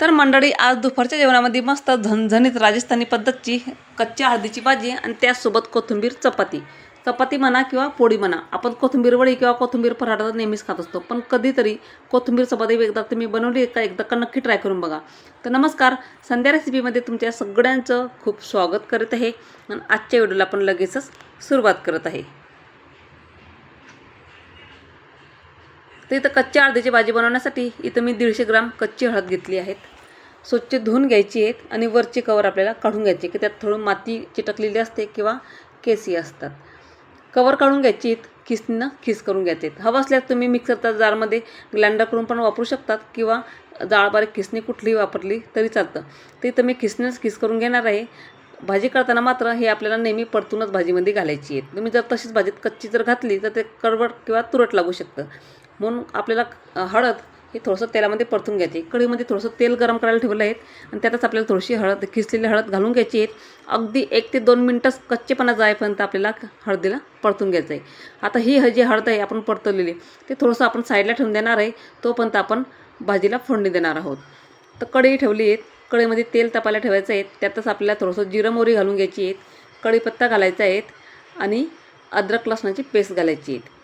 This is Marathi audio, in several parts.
तर मंडळी आज दुपारच्या जेवणामध्ये मस्त झणझणीत राजस्थानी पद्धतची कच्च्या हळदीची भाजी आणि त्याचसोबत कोथिंबीर चपाती. चपाती म्हणा किंवा पोळी म्हणा. आपण कोथिंबीर वडी किंवा कोथिंबीर पराठा नेहमीच खात असतो. पण कधीतरी कोथिंबीर चपाती एकदा तुम्ही बनवली का एकदा का नक्की ट्राय करून बघा. तर नमस्कार संध्या रेसिपीमध्ये तुमच्या सगळ्यांचं खूप स्वागत करत आहे. आणि आजच्या व्हिडिओला आपण लगेचच सुरुवात करत आहे. तर इथं कच्च्या हळदीची भाजी बनवण्यासाठी इथं मी दीडशे ग्राम कच्ची हळद घेतली आहेत. स्वच्छ धुवून घ्यायची आहेत आणि वरची कवर आपल्याला काढून घ्यायची की त्यात थोडं माती चिटकलेली असते किंवा केसी असतात. कवर काढून घ्यायची आहेत खिसनं खिस करून घ्यायचे आहेत. हवं असल्यास तुम्ही मिक्सरच्या जारमध्ये ग्लँडर करून पण वापरू शकतात किंवा जाळबारीक खिसणी कुठलीही वापरली तरी चालतं. तर इथं मी खिसणंच खिस करून घेणार आहे. भाजी करताना मात्र हे आपल्याला नेहमी परतूनच भाजीमध्ये घालायची आहे तुम्ही जर तशीच भाजीत कच्ची जर घातली तर ते कडवट किंवा तुरट लागू शकतं. म्हणून आपल्याला हळद हे थोडंसं तेलामध्ये परतून घ्यायचे. कढईमध्ये थोडंसं तेल गरम करायला ठेवलं आहे आणि त्यातच आपल्याला थोडीशी हळद खिसलेली हळद घालून घ्यायची आहे अगदी एक ते दोन मिनटंच कच्चेपणा जाईपर्यंत आपल्याला हळदीला परतून घ्यायचं आहे. आता ही जी हळद आहे आपण परतवलेली ते थोडंसं आपण साईडला ठेवून देणार आहे. तोपर्यंत आपण भाजीला फोडणी देणार आहोत. तर कढई ठेवली आहे कढईमध्ये तेल तापायला ठेवायचं आहे. त्यातच आपल्याला थोडंसं जिरं मोहरी घालून घ्यायची आहेत. कढीपत्ता घालायचा आहेत आणि अद्रक लसणाची पेस्ट घालायची आहे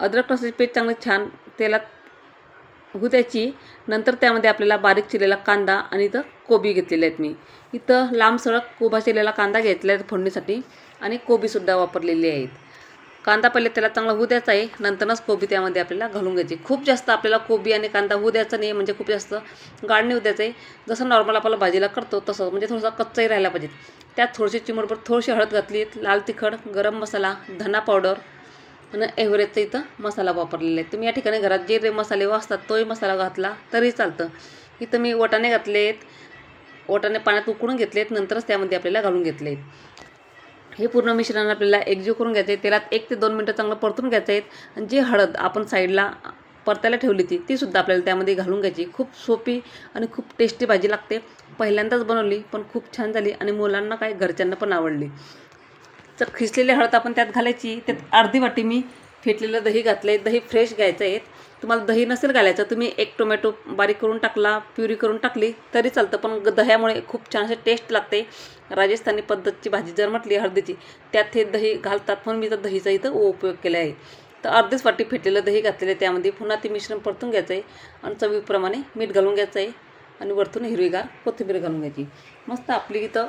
अद्रक लसणाची पेस्ट चांगलं छान तेलात होऊ द्यायची. नंतर त्यामध्ये आपल्याला बारीक चिरलेला कांदा आणि इथं कोबी घेतलेले आहेत मी. इथं लांब सडक कोबा चिरलेला कांदा घेतला आहे फोडणीसाठी आणि कोबीसुद्धा वापरलेली आहेत. कांदा पहिले त्याला चांगला होऊ द्यायचा आहे. नंतरच कोबी त्यामध्ये आपल्याला घालून घ्यायची खूप जास्त आपल्याला कोबी आणि कांदा होऊ द्यायचा नाही म्हणजे खूप जास्त गाळ होऊ द्यायचं आहे. जसं नॉर्मल आपल्याला भाजीला करतो तसं म्हणजे थोडासा कच्चाही राहायला पाहिजे. त्यात थोडीशी चिमडभर थोडीशी हळद घातली लाल तिखट गरम मसाला धना पावडर आणि एव्हरेजचा इथं मसाला वापरलेला आहे तुम्ही या ठिकाणी घरात जे रे मसाले असतात तोही मसाला घातला तरी चालतं. इथं मी वटाणे घातले आहेत वटाणे पाण्यात उकळून घेतले आहेत नंतरच त्यामध्ये आपल्याला घालून घेतले आहेत. हे पूर्ण मिश्रण आपल्याला एकजीव करून घ्यायचं आहे. तेलात एक ते दोन मिनटं चांगलं परतून घ्यायचं आहेत. आणि जी हळद आपण साईडला परतायला ठेवली ती तीसुद्धा आपल्याला त्यामध्ये घालून घ्यायची. खूप सोपी आणि खूप टेस्टी भाजी लागते. पहिल्यांदाच बनवली पण खूप छान झाली आणि मुलांना काय घरच्यांना पण आवडली. तर खिसलेली हळद आपण त्यात घालायची त्यात अर्धी वाटी मी फेटलेलं दही घातलं आहे दही फ्रेश घ्यायचं आहे तुम्हाला दही नसेल घालायचं तुम्ही एक टोमॅटो बारीक करून टाकला प्युरी करून टाकली तरी चालतं. पण दह्यामुळे खूप छान असे टेस्ट लागते. राजस्थानी पद्धतची भाजी जर म्हटली हळदीची त्यात हे दही घालतात म्हणून मी तर दहीचा इथं उपयोग केला आहे. तर अर्धीच वाटी फेटलेलं दही घातलेलं आहे त्यामध्ये. पुन्हा ते मिश्रण परतून घ्यायचं आहे आणि चवीप्रमाणे मीठ घालून घ्यायचं आहे आणि वरतून हिरवीगार कोथिंबीर घालून घ्यायची. मस्त आपली इथं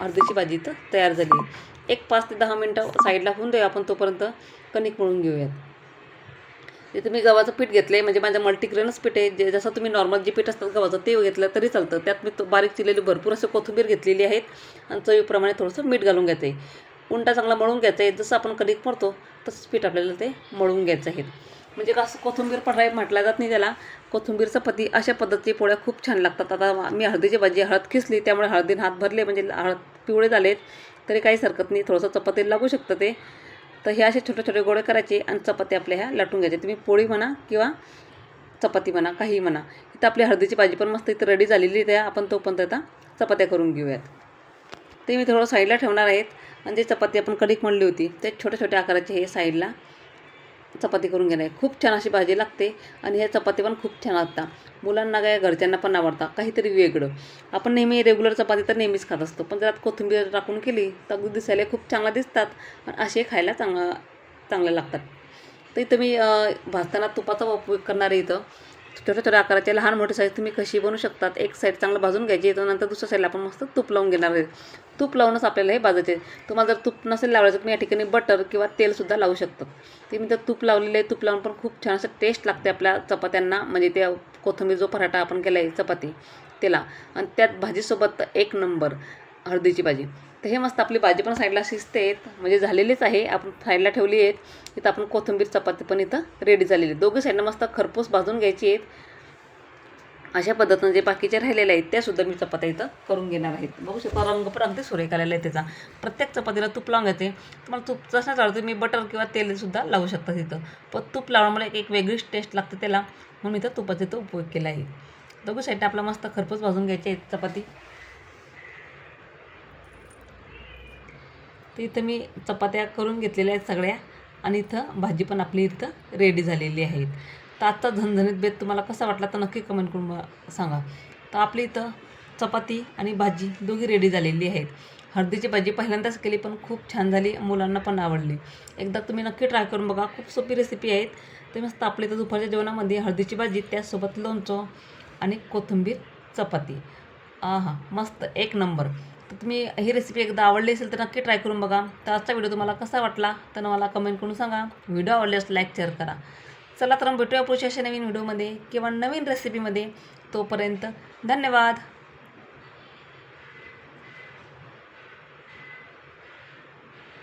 अर्धीची भाजी इथं तयार झाली आहे. एक पाच ते दहा मिनटं साईडला होऊन देऊ आपण तोपर्यंत कणिक मळून घेऊयात. इथं मी गव्हाचं पीठ घेतलं आहे म्हणजे माझं मल्टीग्रेनच पीठ आहे. जे जसं तुम्ही नॉर्मल जे पीठ असतात गव्हाचं ते घेतलं तरी चालतं. त्यात मी तो बारीक चिरलेली भरपूर असं कोथिंबीर घेतलेली आहेत आणि चवीप्रमाणे थोडंसं मीठ घालून घ्यायचं आहे उंटा चांगला मळून घ्यायचा आहे. जसं आपण कणिक मळतो तसंच पीठ आपल्याला ते मळून घ्यायचं आहे. म्हणजे कसं कोथिंबीर पठाय म्हटलं जात नाही त्याला. कोथिंबीर पती अशा पद्धतीची पोळ्या खूप छान लागतात. आता मी हळदीची भाजी हळद खिसली त्यामुळे हळदीने हात भरले म्हणजे हळद पिवळे झालेत. तरी काहीच हरकत नाही थोडंसं चपाती लागू शकतं ते. तर हे असे छोटे छोटे गोळे करायचे आणि चपाती आपल्या ह्या लाटून घ्यायचे. तुम्ही पोळी म्हणा किंवा चपाती म्हणा काही म्हणा इथं आपली हळदीची भाजी पण मस्त इथं रेडी झालेली त्या आपण तोपर्यंत आता चपात्या करून घेऊयात. ते मी थोडं साईडला ठेवणार आहेत. आणि जे चपाती आपण कणिक म्हणली होती ते छोट्या छोट्या आकाराचे हे साईडला चपाती करून घेणे. आहे खूप छान अशी भाजी लागते आणि ह्या चपाती पण खूप छान लागतात मुलांना काय घरच्यांना पण आवडतात. काहीतरी वेगळं. आपण नेहमी रेग्युलर चपाती तर नेहमीच खात असतो. पण जर कोथिंबीर टाकून केली तर अगदी दिसायला खूप चांगला दिसतात आणि असे खायला चांगला चांगल्या लागतात. तर इथं मी भाजताना तुपाचा उपयोग करणार आहे इथं. छोट्या छोट्या आकाराचे लहान मोठे साईज तुम्ही कशी बनवू शकतात? एक साईड चांगलं भाजून घ्यायची तर नंतर दुसऱ्या साईडला आपण मस्त तूप लावून घेणार आहे. तूप लावूनच आपल्याला हे भाजायचे तुम्हाला जर तूप नसेल लावायचं तुम्ही या ठिकाणी बटर किंवा तेलसुद्धा लावू शकतात ते मी तर तूप लावलेलं आहे. तूप लावून पण खूप छान असं टेस्ट लागते आपल्या चपात्यांना. म्हणजे त्या कोथिंबीर जो पराठा आपण केला आहे चपाती त्याला. आणि त्यात भाजीसोबत एक नंबर हळदीची भाजी. तर हे मस्त आपली भाजी पण साईडला शिजते. म्हणजे झालेलीच आहे. आपण साईडला ठेवली आहेत. इथं आपण कोथिंबीर चपाती पण इथं रेडी झालेली. आहे दोघी साईडनं मस्त खरपूस भाजून घ्यायची आहेत. अशा पद्धतीनं जे बाकीचे राहिलेले आहेत त्यासुद्धा मी चपात्या इथं करून घेणार आहेत. बघू शकता रंग पण अगदी सुरेख आलेला आहे त्याचा. प्रत्येक चपातीला तूप लावून घ्यायचे तुम्हाला तूप जसं चालतं तुम्ही बटर किंवा तेलसुद्धा लावू शकता तिथं. पण तूप लावण्यामुळे एक एक वेगळीच टेस्ट लागते त्याला. म्हणून इथं तुपाचा इथं उपयोग केला आहे. दोघी साईडनं आपला मस्त खरपूस भाजून घ्यायची आहे चपाती. तर इथं मी चपात्या करून घेतलेल्या आहेत सगळ्या. आणि इथं भाजी पण आपली इथं रेडी झालेली आहेत. तर आत्ता आजचा झणझणीत बेत तुम्हाला कसा वाटला तर नक्की कमेंट करून सांगा. तर आपली इथं चपाती आणि भाजी दोघी रेडी झालेली आहेत. हळदीची भाजी पहिल्यांदाच केली पण खूप छान झाली. मुलांना पण आवडली. एकदा तुम्ही नक्की ट्राय करून बघा. खूप सोपी रेसिपी आहेत. ते मस्त आपली तर दुपारच्या जेवणामध्ये हळदीची भाजी त्यासोबत लोणचं आणि कोथिंबीर चपाती. हां मस्त. एक नंबर. तर तुम्ही ही रेसिपी एकदा आवडली असेल तर नक्की ट्राय करून बघा. तर आजचा व्हिडिओ तुम्हाला कसा वाटला तर मला कमेंट करून सांगा. व्हिडिओ आवडल्यास लाईक शेअर करा. चला तर मग भेटूया पुढच्या अशा नवीन व्हिडिओमध्ये किंवा नवीन रेसिपीमध्ये तोपर्यंत धन्यवाद.